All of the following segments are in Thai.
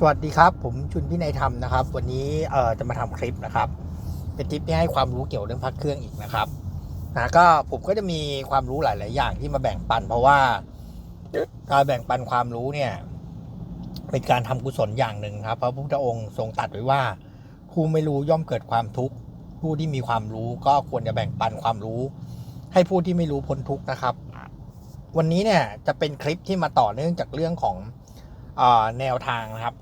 สวัสดีครับ ผมชุนพินัยธรรมนะครับ วันนี้เอ่อจะมาทำคลิปนะครับ เป็นคลิปที่ให้ความรู้เกี่ยวเรื่องพักเครื่องอีกนะครับนะก็ผมก็จะมีความรู้หลาย ๆ อย่างที่มาแบ่งปัน เพราะว่าการแบ่งปันความรู้เนี่ย เป็นการทำกุศลอย่างหนึ่งครับพระพุทธองค์ทรงตัดไว้ว่าผู้ไม่รู้ย่อมเกิดความทุกข์ผู้ที่มีความรู้ก็ควรจะแบ่งปันความรู้ ให้ผู้ที่ไม่รู้พ้นทุกข์นะครับ วันนี้เนี่ยจะเป็นคลิปที่มาต่อเนื่องจากเรื่องของแนวทางนะครับ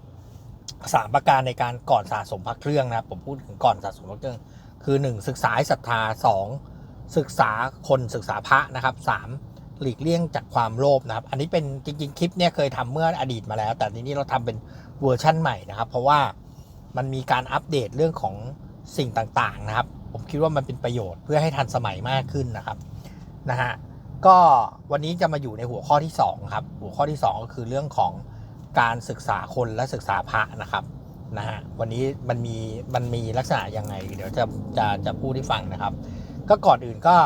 สามประการในการก่อนสะสมพระเครื่องนะครับผมพูดถึงก่อนสะสมพระเครื่อง คือ1ศึกษาศรัทธา2ศึกษาคนศึกษาพระนะครับ3หลีกเลี่ยงจากความโลภนะครับ อันนี้เป็นจริงๆ คลิปเนี่ยเคยทำเมื่ออดีตมาแล้ว แต่ทีนี้เราทำเป็นเวอร์ชั่นใหม่นะครับ เพราะว่ามันมีการอัปเดตเรื่องของสิ่งต่างๆนะครับ ผมคิดว่ามันเป็นประโยชน์เพื่อให้ทันสมัยมากขึ้นนะครับนะฮะก็วันนี้จะมาอยู่ในหัวข้อที่2ครับหัวข้อที่ 2 ก็คือเรื่องของ การศึกษาคนและศึกษาพระนะครับนะฮะวันนี้มันมีมันมีลักษณะยังไง เดี๋ยวจะจะจะพูดให้ฟังนะครับ ก็ก่อนอื่นก็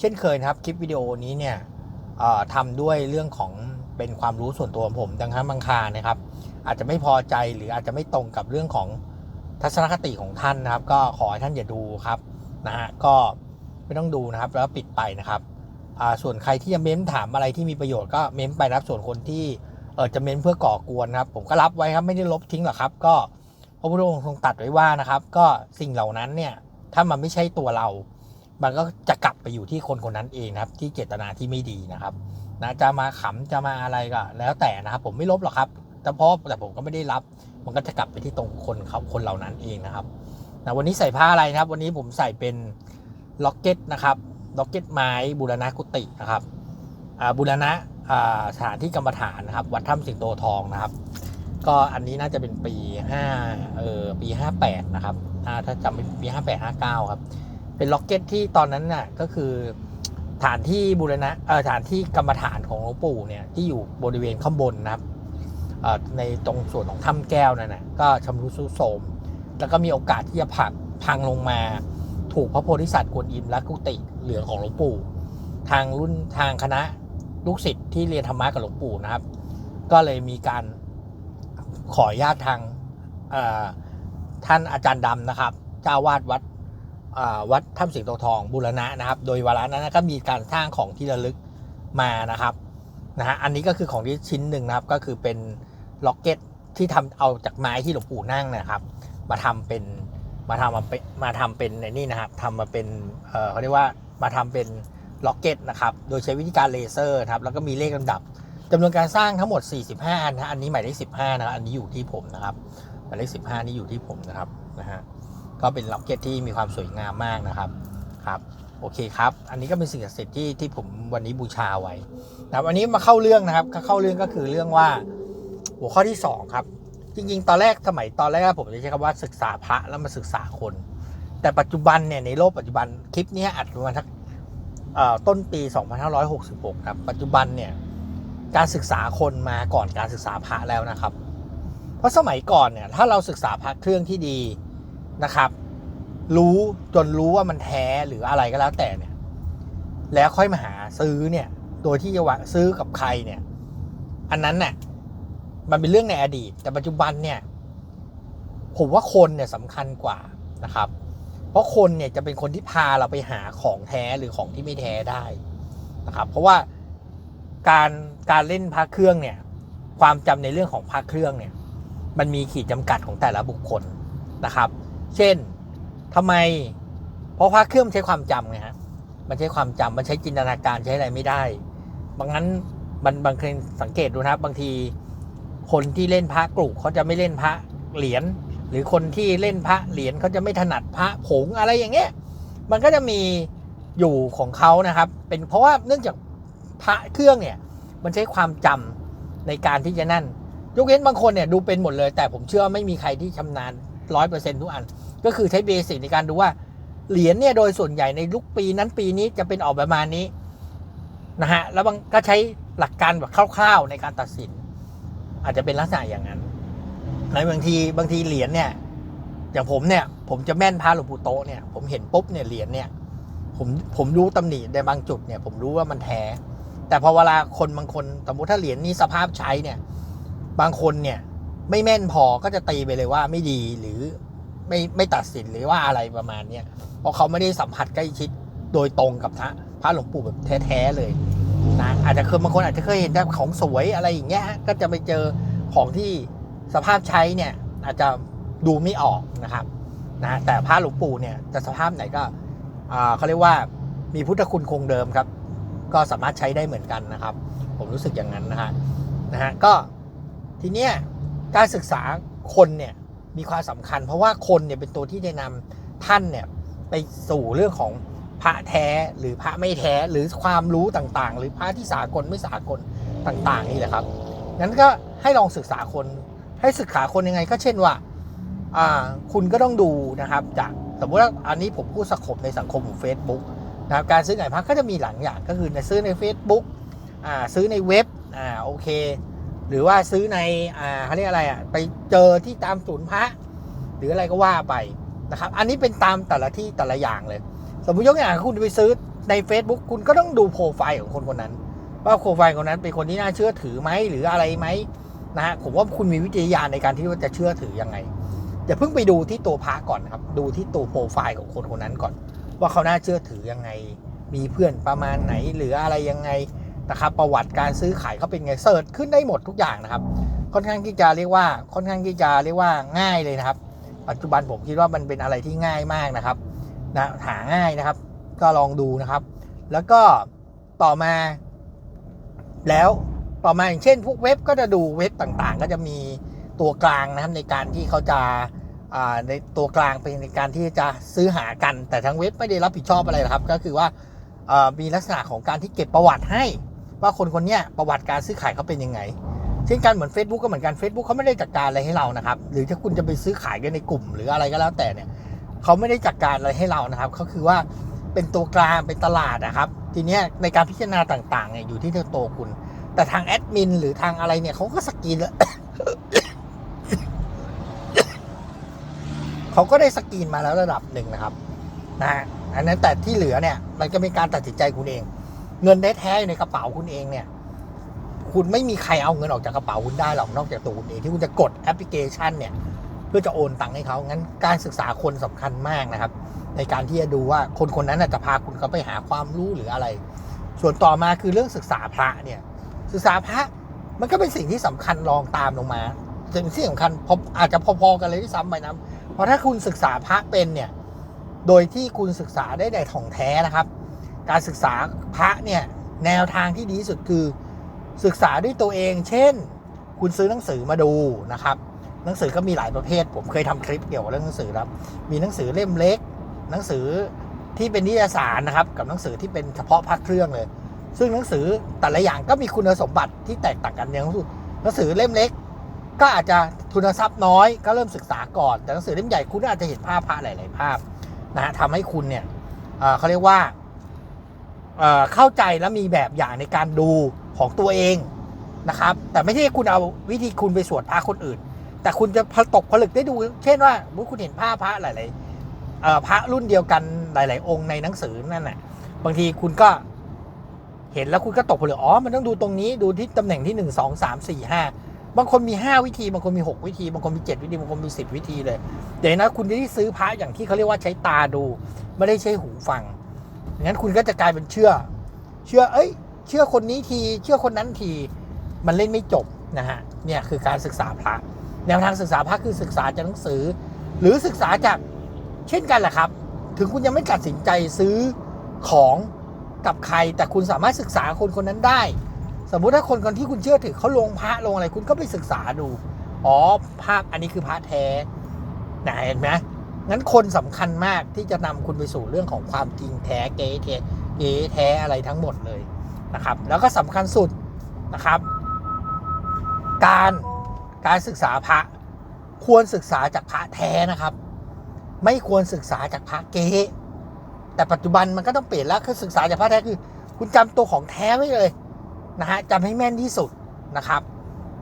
เช่นเคยนะครับคลิปวิดีโอนี้เนี่ยทำด้วยเรื่องของเป็นความรู้ส่วนตัวของผมดังนั้นบางคานะครับ อาจจะไม่พอใจหรืออาจจะไม่ตรงกับเรื่องของทัศนคติของท่านนะครับ ก็ขอให้ท่านอย่าดูครับนะฮะก็ไม่ต้องดูนะครับแล้วปิดไปนะครับส่วนใครที่จะเม้มถามอะไรที่มีประโยชน์ก็เม้มไปนะครับส่วนคนที่ เออจะเม้มเพื่อก่อกวนนะครับ ผมก็รับไว้ครับไม่ได้ลบทิ้งหรอกครับ ก็พระพุทธองค์ทรงตัดไว้ว่านะครับ ก็สิ่งเหล่านั้นเนี่ยถ้ามันไม่ใช่ตัวเรา มันก็จะกลับไปอยู่ที่คนคนนั้นเองนะครับ ที่เจตนาที่ไม่ดีนะครับนะจะมาขำจะมาอะไรก็ แล้วแต่นะครับ ผมไม่ลบหรอกครับ แต่เพราะแต่ผมก็ไม่ได้รับ มันก็จะกลับไปที่ตรงคนเขาคนเหล่านั้นเองนะครับนะวันนี้ใส่ผ้าอะไรนะครับ วันนี้ผมใส่เป็นล็อกเก็ตนะครับล็อกเก็ตไม้บูรณะกุฏินะครับ บูรณะสถานที่กรรมฐานนะครับ วัดถ้ำสิงโตทองนะครับ ก็อันนี้น่าจะเป็นปี5เออปี 58 นะครับถ้าจำไม่ปี 58 59 ครับ เป็นล็อกเก็ตที่ตอนนั้นน่ะก็คือฐานที่บูรณะเออฐานที่กรรมฐานของหลวงปู่เนี่ยที่อยู่บริเวณข้างบนนะครับเอ่อในตรงส่วนของถ้ำแก้วนั่นนะก็ชำรุดทรุดโทรมแล้วก็มีโอกาสที่จะผักพังลงมา ถูกพระโพธิสัตว์กวนอิมและกุฏิเหลืองของหลวงปู่ ทางรุ่นทางคณะ ลูกศิษย์ที่เรียนธรรมะกับหลวงปู่นะครับ ก็เลยมีการขอญาตทางท่านอาจารย์ดำนะครับ เจ้าวาดวัดวัดถ้ำสิงโตทองบูรณะนะครับ โดยวาระนั้นก็มีการสร้างของที่ระลึกมานะครับนะฮะอันนี้ก็คือของที่ชิ้นหนึ่งนะครับ ก็คือเป็นล็อกเก็ตที่ทำเอาจากไม้ที่หลวงปู่นั่งนะครับ มาทำเป็นมาทำมาเป็นมาทำเป็นในนี่นะครับทำมาเป็นเออเขาเรียกว่ามาทำเป็น ล็อกเก็ตนะครับ โดยใช้วิธีการเลเซอร์ครับ แล้วก็มีเลขลำดับจำนวนการสร้างทั้งหมด 45 อันนะ อันนี้หมายเลข 15 นะครับ อันนี้อยู่ที่ผมนะครับ หมายเลข 15 นี่อยู่ที่ผมนะครับ นะฮะ ก็เป็นล็อกเก็ตที่มีความสวยงามมากนะครับ ครับ โอเคครับ อันนี้ก็เป็นสิ่งศักดิ์สิทธิ์ที่ที่ผมวันนี้บูชาไว้นะครับอันนี้มาเข้าเรื่องนะครับ เข้าเรื่องก็คือเรื่องว่าหัวข้อที่สองครับ จริงๆ ตอนแรกสมัยตอนแรกผมจะใช้คำว่าศึกษาพระแล้วมาศึกษาคน แต่ปัจจุบันเนี่ยในโลกปัจจุบันคลิปนี้อัดประมาณทัก ต้นปี 2566 ครับ ปัจจุบันเนี่ยการศึกษาคนมาก่อนการศึกษาพระแล้วนะครับ เพราะสมัยก่อนเนี่ยถ้าเราศึกษาพระเครื่องที่ดีนะครับ รู้จนรู้ว่ามันแท้หรืออะไรก็แล้วแต่เนี่ย แล้วค่อยมาหาซื้อเนี่ย โดยที่จะว่าซื้อกับใครเนี่ย อันนั้นเนี่ยมันเป็นเรื่องในอดีต แต่ปัจจุบันเนี่ย ผมว่าคนเนี่ยสำคัญกว่านะครับ เพราะคนเนี่ยจะเป็นคนที่พาเราไปหาของแท้หรือของที่ไม่แท้ได้นะครับ เพราะว่าการการเล่นพระเครื่องเนี่ย ความจำในเรื่องของพระเครื่องเนี่ย มันมีขีดจำกัดของแต่ละบุคคลนะครับ เช่นทำไม เพราะพระเครื่องใช้ความจำไงฮะมันใช้ความจำมันใช้จินตนาการใช้อะไรไม่ได้บางนั้นมันบางคนสังเกตดูนะครับ บางทีคนที่เล่นพระกรุเขาจะไม่เล่นพระเหรียญ หรือคนที่เล่นพระเหรียญเขาจะไม่ถนัดพระผงอะไรอย่างเงี้ย มันก็จะมีอยู่ของเขานะครับ เป็นเพราะว่าเนื่องจากพระเครื่องเนี่ย มันใช้ความจำในการที่จะนั่น ยกเว้นบางคนเนี่ยดูเป็นหมดเลย แต่ผมเชื่อว่าไม่มีใครที่ชำนาญร้อยเปอร์เซ็นทุกอัน ก็คือใช้เบสิกในการดูว่าเหรียญเนี่ยโดยส่วนใหญ่ในยุคปีนั้นปีนี้จะเป็นออกประมาณนี้นะฮะ แล้วบางก็ใช้หลักการแบบคร่าวๆในการตัดสิน อาจจะเป็นลักษณะอย่างนั้น ในบางทีบางทีเหรียญเนี่ย อย่างผมเนี่ย ผมจะแม่นพระหลวงปู่โตเนี่ย ผมเห็นปุ๊บเนี่ยเหรียญเนี่ย ผมผมรู้ตำหนิในบางจุดเนี่ย ผมรู้ว่ามันแท้ แต่พอเวลาคนบางคนสมมติถ้าเหรียญนี้สภาพใช้เนี่ย บางคนเนี่ย ไม่แม่นพอก็จะตีไปเลยว่าไม่ดีหรือไม่ไม่ตัดสินหรือว่าอะไรประมาณเนี้ยเพราะเขาไม่ได้สัมผัสใกล้ชิดโดยตรงกับพระพระหลวงปู่แบบแท้ๆเลยนะอาจจะเคยบางคนอาจจะเคยเห็นแต่ของสวยอะไรอย่างเงี้ยก็จะไปเจอของที่ สภาพใช้เนี่ยอาจจะดูไม่ออกนะครับนะแต่พระหลวงปู่เนี่ยจะสภาพไหนก็เขาเรียกว่ามีพุทธคุณคงเดิมครับ ก็สามารถใช้ได้เหมือนกันนะครับ ผมรู้สึกอย่างนั้นนะฮะนะฮะก็ทีเนี้ยการศึกษาคนเนี่ยมีความสำคัญ เพราะว่าคนเนี่ยเป็นตัวที่จะนำท่านเนี่ยไปสู่เรื่องของพระแท้หรือพระไม่แท้หรือความรู้ต่างๆ หรือพระที่สากลไม่สากลต่างๆนี่แหละครับงั้นก็ให้ลองศึกษาคน ให้ศึกษาคนยังไงก็เช่นว่าอ่าคุณก็ต้องดูนะครับจากสมมติว่าอันนี้ผมพูดสกบในสังคมของ Facebook นะครับการซื้อขายพระก็จะมีหลังอย่างก็คือในซื้อใน Facebook อ่าซื้อในเว็บอ่าโอเค หรือว่าซื้อในอ่าเขาเรียกอะไรอะไปเจอที่ตามศูนย์พระหรืออะไรก็ว่าไปนะครับอันนี้เป็นตามแต่ละที่แต่ละอย่างเลย สมมติยกตัวอย่างคุณไปซื้อใน Facebook คุณก็ต้องดูโปรไฟล์ของคนคนนั้น ว่าโปรไฟล์คนนั้นเป็นคนที่น่าเชื่อถือไหมหรืออะไรไหม นะฮะผมว่าคุณมีวิจาณในการที่ว่าจะเชื่อถือยังไงอย่าเพิ่งไปดูที่ตัวพระก่อนนะครับ ดูที่ตัวโปรไฟล์ของคนคนนั้นก่อน ว่าเขาน่าเชื่อถือยังไง มีเพื่อนประมาณไหนหรืออะไรยังไงนะครับ ประวัติการซื้อขายเขาเป็นไงเสิร์ชขึ้นได้หมดทุกอย่างนะครับ ค่อนข้างที่จะเรียกว่าค่อนข้างที่จะเรียกว่าง่ายเลยนะครับ ปัจจุบันผมคิดว่ามันเป็นอะไรที่ง่ายมากนะครับนะหาง่ายนะครับ ก็ลองดูนะครับ แล้วก็ต่อมาแล้ว ต่อมาอย่างเช่นพวกเว็บก็จะดูเว็บต่างๆ ก็จะมีตัวกลางนะครับในการที่เขาจะในตัวกลางเป็นในการที่จะซื้อหากัน แต่ทางเว็บไม่ได้รับผิดชอบอะไรนะครับ ก็คือว่ามีลักษณะของการที่เก็บประวัติให้ ว่าคนคนนี้ประวัติการซื้อขายเขาเป็นยังไงเช่นกันเหมือน Facebook ก็เหมือนกัน Facebook เขาไม่ได้จัดการอะไรให้เรานะครับ หรือถ้าคุณจะไปซื้อขายกันในกลุ่ม หรืออะไรก็แล้วแต่เนี่ยเขาไม่ได้จัดการอะไรให้เรานะครับเขาคือว่าเป็นตัวกลางเป็นตลาดนะครับ ทีเนี้ยในการพิจารณาต่างๆเนี่ยอยู่ที่ตัวคุณ แต่ทางแอดมินหรือทางอะไรเนี่ยเขาก็สกรีนแล้วเขาก็ได้สกรีนมาแล้วระดับหนึ่งนะครับนะอันนั้นแต่ที่เหลือเนี่ย มันก็เป็นการตัดสินใจคุณเอง เงินได้แท้ๆอยู่ในกระเป๋าคุณเองเนี่ย คุณไม่มีใครเอาเงินออกจากกระเป๋าคุณได้หรอกนอกจากตัวคุณเองที่คุณจะกดแอปพลิเคชัน เนี่ย เพื่อจะโอนตังค์ให้เขางั้นการศึกษาคนสำคัญมากนะครับ ในการที่จะดูว่าคนคนนั้นจะพาคุณเขาไปหาความรู้หรืออะไร ส่วนต่อมาคือเรื่องศึกษาพระเนี่ย ศึกษาพระมันก็เป็นสิ่งที่สำคัญรองตามลงมาสิ่งที่สำคัญพออาจจะพอๆกันเลยที่ซ้ำไปนะเพราะถ้าคุณศึกษาพระเป็นเนี่ยโดยที่คุณศึกษาได้ในของแท้นะครับ การศึกษาพระเนี่ยแนวทางที่ดีที่สุดคือศึกษาด้วยตัวเอง เช่น คุณซื้อหนังสือมาดูนะครับ หนังสือก็มีหลายประเภท ผมเคยทำคลิปเกี่ยวกับเรื่องหนังสือครับ มีหนังสือเล่มเล็ก หนังสือที่เป็นนิยสารนะครับ กับหนังสือที่เป็นเฉพาะพักเครื่องเลย ซึ่งหนังสือแต่ละอย่างก็มีคุณสมบัติที่แตกต่างกันอย่างหนังสือเล่มเล็ก ก็อาจจะทุนทรัพย์น้อยก็เริ่มศึกษาก่อน แต่หนังสือเล่มใหญ่คุณอาจจะเห็นภาพพระหลาย ๆ ภาพนะฮะทำให้คุณเนี่ยเเขาเรียกว่าเเข้าใจและมีแบบอย่างในการดูของตัวเองนะครับ แต่ไม่ใช่คุณเอาวิธีคุณไปสวดพระคนอื่น แต่คุณจะผตกผลึกได้ดู เช่นว่าเมื่อคุณเห็นภาพพระหลาย ๆพระรุ่นเดียวกันหลาย ๆ องค์ในหนังสือนั่นแหละบางทีคุณก็ เห็นแล้วคุณก็ตกผลึกอ๋อ มันต้องดูตรงนี้ดูที่ตำแหน่งที่หนึ่งสองสามสี่ห้าบางคนมีห้าวิธี บางคนมีหกวิธี บางคนมีเจ็ดวิธี บางคนมีสิบวิธีเลย เดี๋ยวนะคุณจะได้ซื้อพระอย่างที่เขาเรียกว่าใช้ตาดู ไม่ได้ใช้หูฟังงั้นคุณก็จะกลายเป็นเชื่อ เชื่อ เอ้ย เชื่อคนนี้ที เชื่อคนนั้นที มันเล่นไม่จบนะฮะ เนี่ยคือการศึกษาพระ แนวทางศึกษาพระคือศึกษาจากหนังสือ หรือศึกษาจากเช่นกันแหละครับ ถึงคุณยังไม่ตัดสินใจซื้อของ กับใคร แต่คุณสามารถศึกษาคนคนนั้นได้ สมมุติถ้าคนคนที่คุณเชื่อถือเขาลงพระลงอะไรคุณก็ไปศึกษาดู อ๋อภาพอันนี้คือพระแท้นะเห็นไหมงั้นคนสำคัญมากที่จะนำคุณไปสู่เรื่องของความจริงแท้เก๊แท้เก๊แท้อะไรทั้งหมดเลยนะครับ แล้วก็สำคัญสุดนะครับ การการศึกษาพระควรศึกษาจากพระแท้นะครับ ไม่ควรศึกษาจากพระเก๊ แต่ปัจจุบันมันก็ต้องเปลี่ยนแล้วคือศึกษาจากพระแท้คือ คุณจำตัวของแท้ไว้เลยนะฮะจำให้แม่นที่สุดนะครับ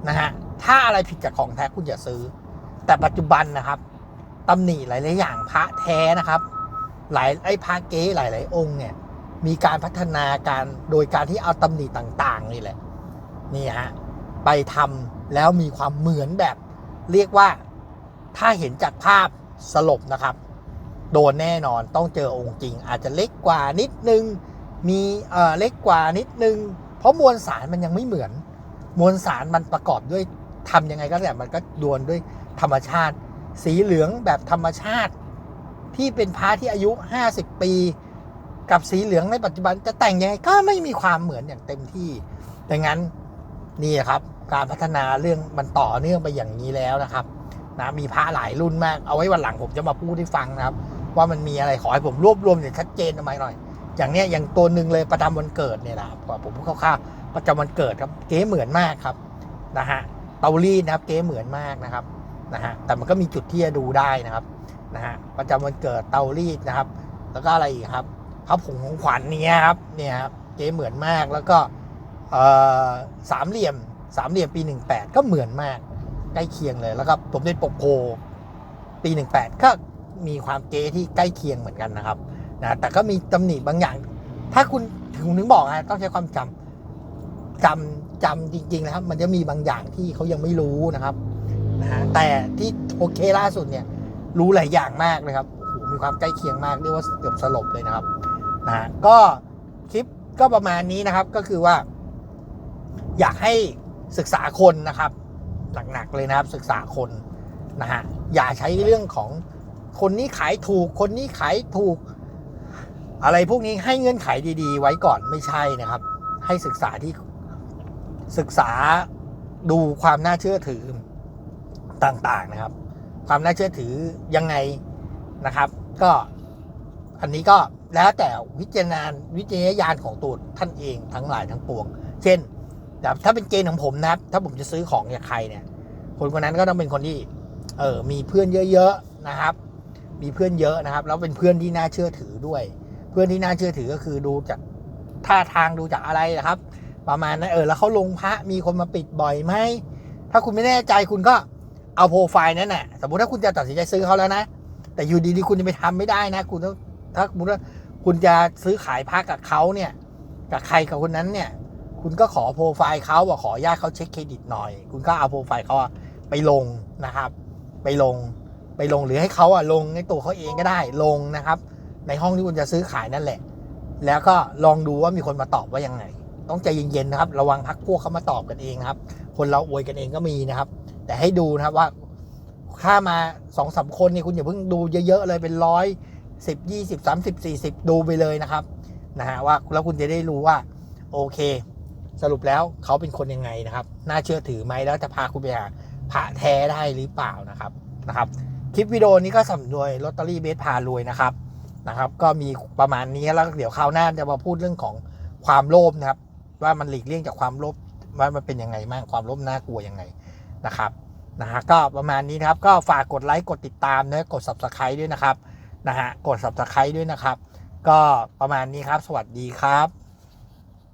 นะฮะถ้าอะไรผิดจากของแท้คุณอย่าซื้อ แต่ปัจจุบันนะครับตำหนิหลาย ๆ อย่างพระแท้นะครับ หลายไอ้พระเก๊หลาย ๆ องค์เนี่ยมีการพัฒนาการโดยการที่เอาตำหนิต่าง ๆ นี่แหละนี่ฮะไปทำแล้วมีความเหมือนแบบ เรียกว่าถ้าเห็นจากภาพสลบนะครับ โดนแน่นอนต้องเจอองค์จริง อาจจะเล็กกว่านิดนึง มีเอ่อเล็กกว่านิดนึง เพราะมวลสารมันยังไม่เหมือน มวลสารมันประกอบด้วยทำยังไงก็แต่มันก็ดวนด้วยธรรมชาติ สีเหลืองแบบธรรมชาติ ที่เป็นพระที่อายุ 50 ปี กับสีเหลืองในปัจจุบันจะแต่งยังไงก็ไม่มีความเหมือนอย่างเต็มที่ดังนั้นนี่ครับการพัฒนาเรื่องมันต่อเนื่องไปอย่างนี้แล้วนะครับนะมีพระหลายรุ่นมาก เอาไว้วันหลังผมจะมาพูดให้ฟังนะครับ ว่ามันมีอะไรขอให้ผมรวบรวมอย่างชัดเจนทำไมหน่อย อย่างเนี้ยอย่างตัวหนึ่งเลยประจำวันเกิดเนี่ยนะครับผมพูดคร่าวๆประจำวันเกิดครับเก๋เหมือนมากครับนะฮะเตารีดนะครับเก๋เหมือนมากนะครับนะฮะแต่มันก็มีจุดที่จะดูได้นะครับนะฮะประจำวันเกิดเตารีดนะครับ แล้วก็อะไรอีกครับพระผงของขวัญเนี่ยครับเนี่ยครับเก๋เหมือนมากแล้วก็เอ่อสามเหลี่ยมสามเหลี่ยมปี 18 ก็เหมือนมากใกล้เคียงเลยแล้วก็สมเด็จปกโพปี 18 ก็ มีความเก๋ที่ใกล้เคียงเหมือนกันนะครับนะแต่ก็มีตำหนิบางอย่าง ถ้าคุณถึงถึงบอกนะต้องใช้ความจำจำจำจริงๆนะครับ มันจะมีบางอย่างที่เขายังไม่รู้นะครับนะแต่ที่โอเคล่าสุดเนี่ย รู้หลายอย่างมากเลยครับมีความใกล้เคียงมากเรียกว่าเกือบสลบเลยนะครับนะก็คลิปก็ประมาณนี้นะครับก็คือว่า อยากให้ศึกษาคนนะครับหนักๆเลยนะครับศึกษาคนนะฮะอย่าใช้เรื่องของ คนนี้ขายถูก คนนี้ขายถูก อะไรพวกนี้ให้เงื่อนไขดี ๆ ไว้ก่อนไม่ใช่นะครับ ให้ศึกษาที่ศึกษาดูความน่าเชื่อถือต่างๆนะครับ ความน่าเชื่อถือยังไงนะครับ ก็อันนี้ก็แล้วแต่วิจารณวิจารณญาณของตัวท่านเองทั้งหลายทั้งปวง เช่นแบบถ้าเป็นเกณฑ์ของผมนะครับ ถ้าผมจะซื้อของจากใครเนี่ย คนคนนั้นก็ต้องเป็นคนที่ เออมีเพื่อนเยอะ ๆ นะครับ มีเพื่อนเยอะนะครับ แล้วเป็นเพื่อนที่น่าเชื่อถือด้วย เพื่อนที่น่าเชื่อถือก็คือดูจากท่าทางดูจากอะไรนะครับ ประมาณนั้นเออแล้วเขาลงพระมีคนมาปิดบ่อยไหมถ้าคุณไม่แน่ใจคุณก็เอาโปรไฟล์นั้นน่ะสมมติถ้าคุณจะตัดสินใจซื้อเขาแล้วนะ แต่อยู่ดีๆคุณจะไปทำไม่ได้นะ คุณต้องถ้าสมมติว่าคุณจะซื้อขายพระกับเขาเนี่ยกับใครกับคนนั้นเนี่ย คุณก็ขอโปรไฟล์เขาบอกขอญาตเขาเช็คเครดิตหน่อย คุณก็เอาโปรไฟล์เขาไปลงนะครับ ไปลง ไปลงหรือให้เขาอะลงในตัวเขาเองก็ได้ลงนะครับ ในห้องที่คุณจะซื้อขายนั่นแหละ แล้วก็ลองดูว่ามีคนมาตอบว่ายังไง ต้องใจเย็นๆนะครับ ระวังพักพวกเขามาตอบกันเองครับ คนเราอวยกันเองก็มีนะครับ แต่ให้ดูนะครับว่าถ้ามาสองสามคนนี่คุณอย่าเพิ่งดูเยอะๆเลยเป็นร้อยสิบยี่สิบสามสิบสี่สิบดูไปเลยนะครับนะฮะว่าแล้วคุณจะได้รู้ว่าโอเค สรุปแล้วเขาเป็นคนยังไงนะครับ น่าเชื่อถือไหมแล้วจะพาคุณไปหาพระแท้ได้หรือเปล่านะครับนะครับ คลิปวิดีโอนี้ก็สำรวยลอตเตอรี่เบสพารวยนะครับนะครับ ก็มีประมาณนี้แล้วเดี๋ยวคราวหน้าจะมาพูดเรื่องของความโลภนะครับ ว่ามันหลีกเลี่ยงจากความโลภว่ามันเป็นยังไงบ้างความโลภน่ากลัวยังไงนะครับนะฮะก็ประมาณนี้นะครับ ก็ฝากกดไลค์กดติดตามนะกด subscribe ด้วยนะครับนะฮะกด subscribe ด้วยนะครับ ก็ประมาณนี้ครับ สวัสดีครับ